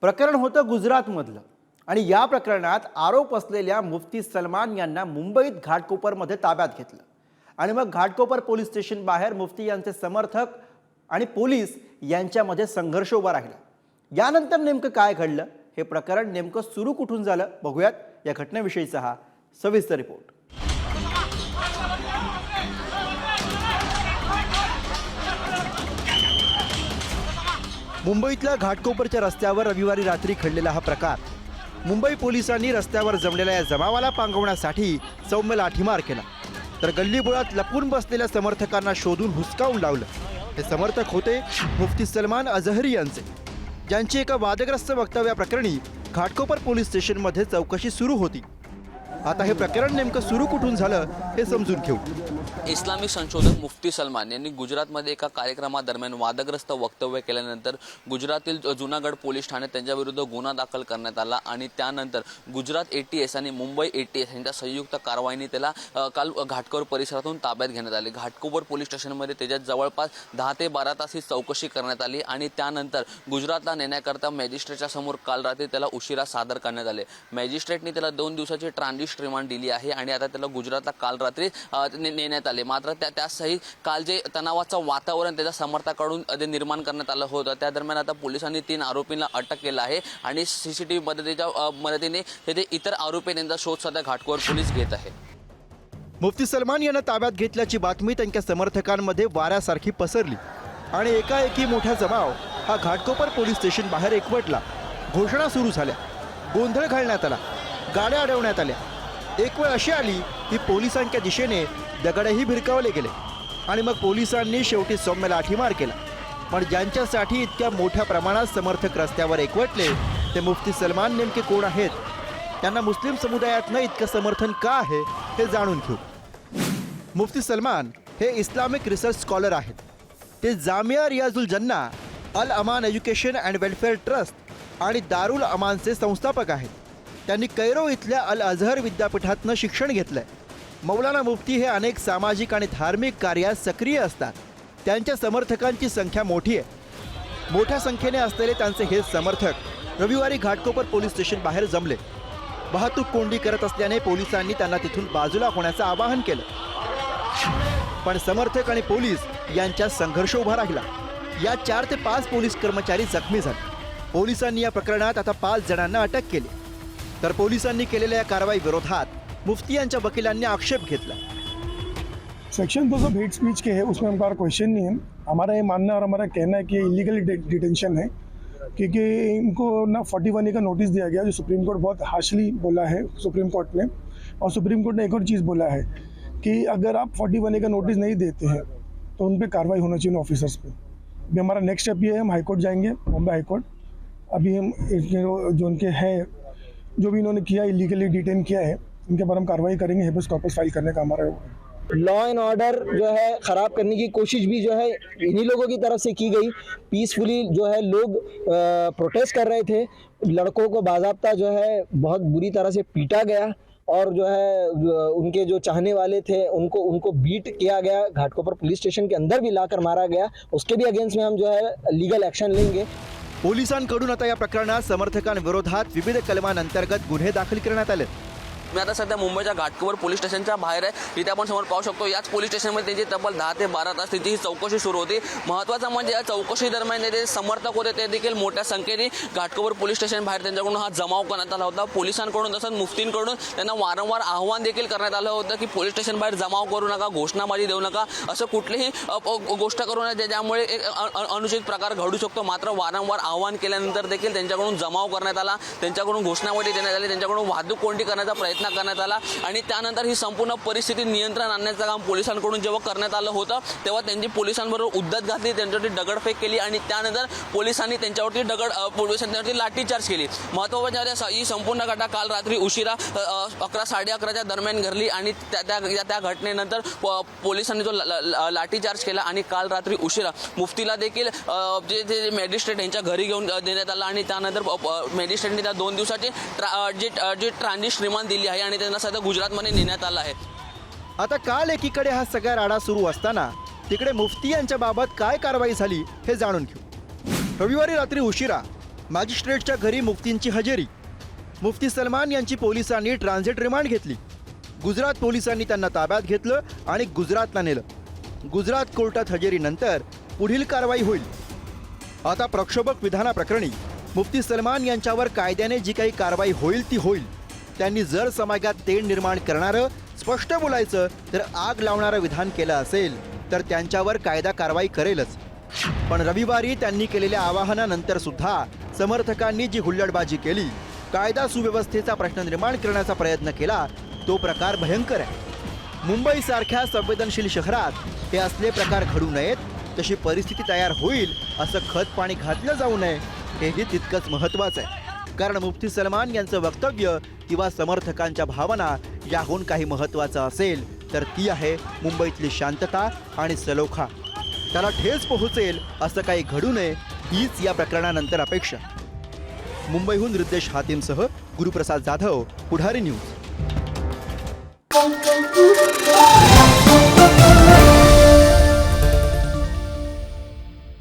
प्रकरण होतं गुजरातमधलं. आणि या प्रकरणात आरोप असलेल्या मुफ्ती सलमान यांना मुंबईत घाटकोपरमध्ये ताब्यात घेतलं. आणि मग घाटकोपर पोलीस स्टेशन बाहेर मुफ्ती यांचे समर्थक आणि पोलीस यांच्यामध्ये संघर्ष उभा राहिला. यानंतर नेमकं काय घडलं? हे प्रकरण नेमकं सुरू कुठून झालं? बघूयात या घटनेविषयीचा हा सविस्तर रिपोर्ट. मुंबईतल्या घाटकोपरच्या रस्त्यावर रविवारी रात्री घडलेला हा प्रकार. मुंबई पोलिसांनी रस्त्यावर जमलेल्या या जमावाला पांगवण्यासाठी सौम्य लाठीमार केला. तर गल्लीबोळात लपून बसलेल्या समर्थकांना शोधून हुसकावून लावलं. हे समर्थक होते मुफ्ती सलमान अझहरी यांचे. ज्यांची एका वादग्रस्त वक्तव्याप्रकरणी घाटकोपर पोलीस स्टेशनमध्ये चौकशी सुरू होती. आता हे प्रकरण नेमकं सुरू कुठून झालं हे समजून घेऊ. इस्लामिक संशोधक मुफ्ती सलमान यांनी गुजरातमध्ये एका कार्यक्रमादरम्यान वादग्रस्त वक्तव्य केल्यानंतर गुजरातील जुनागड पोलीस ठाण्यात त्यांच्याविरुद्ध गुन्हा दाखल करण्यात आला आणि त्यानंतर गुजरात ए टी एस आणि मुंबई ए टी एस यांच्या संयुक्त कारवाईने त्याला काल घाटकोर परिसरातून ताब्यात घेण्यात आले. घाटकोपर पोलीस स्टेशनमध्ये त्याच्यात जवळपास दहा ते बारा तास ही चौकशी करण्यात आली आणि त्यानंतर गुजरातला नेण्याकरता मॅजिस्ट्रेटच्या समोर काल रात्री त्याला उशिरा सादर करण्यात आले. मॅजिस्ट्रेटने त्याला दोन दिवसाची अरेस्ट रिमांड दिली आहे आणि आता त्याला गुजरातला काल रात्री नेण्यात आले. मात्र त्या त्यासही काल जे तणावाचं वातावरण त्याच्या समर्थकाकडून ते निर्माण करण्यात आलं होतं. त्या दरम्यान आता पोलिसांनी तीन आरोपींना अटक केलं आहे आणि सी सी टी व्ही मदतीच्या मदतीने ते इतर आरोपी त्यांचा शोध सध्या घाटकोवर पोलीस घेत आहे. मुफ्ती सलमान यांना ताब्यात घेतल्याची बातमी त्यांच्या समर्थकांमध्ये वाऱ्यासारखी पसरली. आणि एकाएकी मोठा जमाव हा घाटकोपर पोलीस स्टेशन बाहेर एकवटला. घोषणा सुरू झाल्या. गोंधळ घालण्यात आला. गाड्या अडवण्यात आल्या. एक वेळ अशी आली की पोलिसांच्या दिशेने दगडही भिरकावले गेले. आणि मग पोलिसांनी शेवटी सौम्य लाठीमार केला. पण ज्यांच्यासाठी इतक्या मोठ्या प्रमाणात समर्थक रस्त्यावर एकवटले ते मुफ्ती सलमान नेमके कोण आहेत? त्यांना मुस्लिम समुदायातनं इतकं समर्थन का आहे हे जाणून घेऊ. मुफ्ती सलमान हे इस्लामिक रिसर्च स्कॉलर आहेत. ते Jamia Riyazul Jannah Al Aman education and welfare trust आणि दारुल अमानचे संस्थापक आहेत. त्यांनी कैरो इथल्या अल अझहर विद्यापीठातनं शिक्षण घेतलंय. मौलाना मुफ्ती हे अनेक सामाजिक आणि धार्मिक कार्यात सक्रिय असतात. त्यांच्या समर्थकांची संख्या मोठी आहे. मोठ्या संख्येने असलेले त्यांचे हे समर्थक रविवारी घाटकोपर पोलीस स्टेशन बाहेर जमले. वाहतूक कोंडी करत असल्याने पोलिसांनी त्यांना तिथून बाजूला होण्याचं आवाहन केलं. पण समर्थक आणि पोलीस यांच्यात संघर्ष उभा राहिला. या चार ते पाच पोलीस कर्मचारी जखमी झाले. पोलिसांनी या प्रकरणात आता पाच जणांना अटक केली. तर पोलिसांनी केलेल्या या कारवाई विरोधात मुफ्ती यांच्या वकिलांनी आक्षेप घेतला. सेक्शन 200 हेट स्पीच के है, उसमें हमारा क्वेश्चन नहीं है। हमारा ये मानना और हमारा कहना है कि इलीगल डिटेंशन है। क्योंकि इनको ना 41 ए का नोटिस दिया गया, जो सुप्रीम कोर्ट बहुत हार्शली बोला है सुप्रीम कोर्ट ने और सुप्रीम कोर्ट ने एक और चीज़ बोला है कि अगर आप 41 ए का नोटिस नहीं देते हैं तो उन पर कार्रवाई होना चाहिए ऑफिसर्स पे। अभी हमारा नेक्स्ट स्टेप ये है, हम हाईकोर्ट जाएँगे बॉम्बे हाईकोर्ट अभी हम, जो उनके हैं जो भी इन्होंने किया इलीगली डिटेन किया है, इनके ऊपर हम कार्रवाई करेंगे हेबस कॉर्पस फ़ाइल करने का हमारा लॉ एंड ऑर्डर जो है, खराब करने की कोशिश भी जो है, इन्हीं लोगों की तरफ़ से की गई। पीसफुली जो है, लोग प्रोटेस्ट कर रहे थे। लड़कों को बाजाबता जो है, बहुत बुरी तरह से पीटा गया और जो है उनके जो चाहने वाले थे, उनको उनको बीट किया गया। घाटकोपर पुलिस स्टेशन के अंदर भी लाकर मारा गया। उसके भी अगेंस्ट में हम जो है लीगल एक्शन लेंगे। पोलिसांकडून आता या प्रकरणात समर्थकांविरोधात विविध कलमांअंतर्गत गुन्हे दाखल करण्यात आले मी आता सध्या मुंबईच्या घाटकोपर पोलीस स्टेशनच्या बाहेर आहे. इथे आपण समोर पाहू शकतो याच पोलीस स्टेशनमध्ये त्यांची तब्बल दहा ते बारा तास त्यांची ही चौकशी सुरू होती. महत्त्वाचं म्हणजे या चौकशी दरम्यान जे समर्थक होते ते देखील मोठ्या संख्येने घाटकोपर पोलीस स्टेशन बाहेर त्यांच्याकडून हा जमाव करण्यात आला होता. पोलिसांकडून तसंच मुफ्तींकडून त्यांना वारंवार आव्हान देखील करण्यात आलं होतं की पोलीस स्टेशन बाहेर जमाव करू नका घोषणाबाजी देऊ नका असं कुठलीही गोष्ट करू नये ज्यामुळे एक अनुचित प्रकार घडू शकतो. मात्र वारंवार आव्हान केल्यानंतर देखील त्यांच्याकडून जमाव करण्यात आला. त्यांच्याकडून घोषणाबाजी देण्यात आली. त्यांच्याकडून वाहतूक कोंडी करण्याचा प्रयत्न करण्यात आला आणि त्यानंतर ही संपूर्ण परिस्थिती नियंत्रण आणण्याचं काम पोलिसांकडून जेव्हा करण्यात आलं होतं तेव्हा त्यांची पोलिसांबरोबर उद्धत घातली त्यांच्यावरती दगडफेक केली आणि त्यानंतर पोलिसांनी त्यांच्यावरती दगड पोलिसांनी त्यांच्यावरती लाठीचार्ज केली. महत्त्वाच्या म्हणजे ही संपूर्ण घटना काल रात्री उशिरा अकरा साडे अकराच्या दरम्यान घडली आणि त्या त्या त्या- त्या घटनेनंतर पोलिसांनी जो लाठीचार्ज केला आणि काल रात्री उशिरा मुफ्तीला देखील जे जे मॅजिस्ट्रेट यांच्या घरी घेऊन देण्यात आला आणि त्यानंतर मॅजिस्ट्रेटने त्या दोन दिवसाची ट्रा- जे जे ट्रान्झिट रिमांड दिली आहे आणि त्यांना सध्या गुजरातमध्ये नेण्यात आलं आहे. आता काल एकीकडे हा सगळा राडा सुरू असताना तिकडे मुफ्ती यांच्या बाबत काय कारवाई झाली हे जाणून घेऊ. रविवारी रात्री उशिरा मॅजिस्ट्रेटच्या घरी मुफ्तींची हजेरी. मुफ्ती सलमान यांची पोलिसांनी ट्रान्झिट रिमांड घेतली. गुजरात पोलिसांनी त्यांना ताब्यात घेतलं आणि गुजरातला नेलं. गुजरात कोर्टात हजेरीनंतर पुढील कारवाई होईल. आता प्रक्षोभक विधानाप्रकरणी मुफ्ती सलमान यांच्यावर कायद्याने जी काही कारवाई होईल ती होईल. त्यांनी जर समाजात तेढ निर्माण करणारं स्पष्ट बोलायचं तर आग लावणारं विधान केलं असेल तर त्यांच्यावर कायदा कारवाई करेलच. पण रविवारी त्यांनी केलेल्या आवाहनानंतर सुद्धा समर्थकांनी जी हुल्लडबाजी केली कायदा सुव्यवस्थेचा प्रश्न निर्माण करण्याचा प्रयत्न केला तो प्रकार भयंकर आहे. मुंबईसारख्या संवेदनशील शहरात हे असले प्रकार घडू नयेत तशी परिस्थिती तयार होईल असं खत पाणी घातलं जाऊ नये हेही तितकंच महत्त्वाचं आहे. कारण मुफ्ती सलमान यांचं वक्तव्य किंवा समर्थकांच्या भावना याहून काही महत्त्वाचं असेल तर ती आहे मुंबईतली शांतता आणि सलोखा. त्याला ठेच पोहोचेल असं काही घडू नये हीच या प्रकरणानंतर अपेक्षा. मुंबईहून रिद्देश हातीमसह गुरुप्रसाद जाधव पुढारी न्यूज.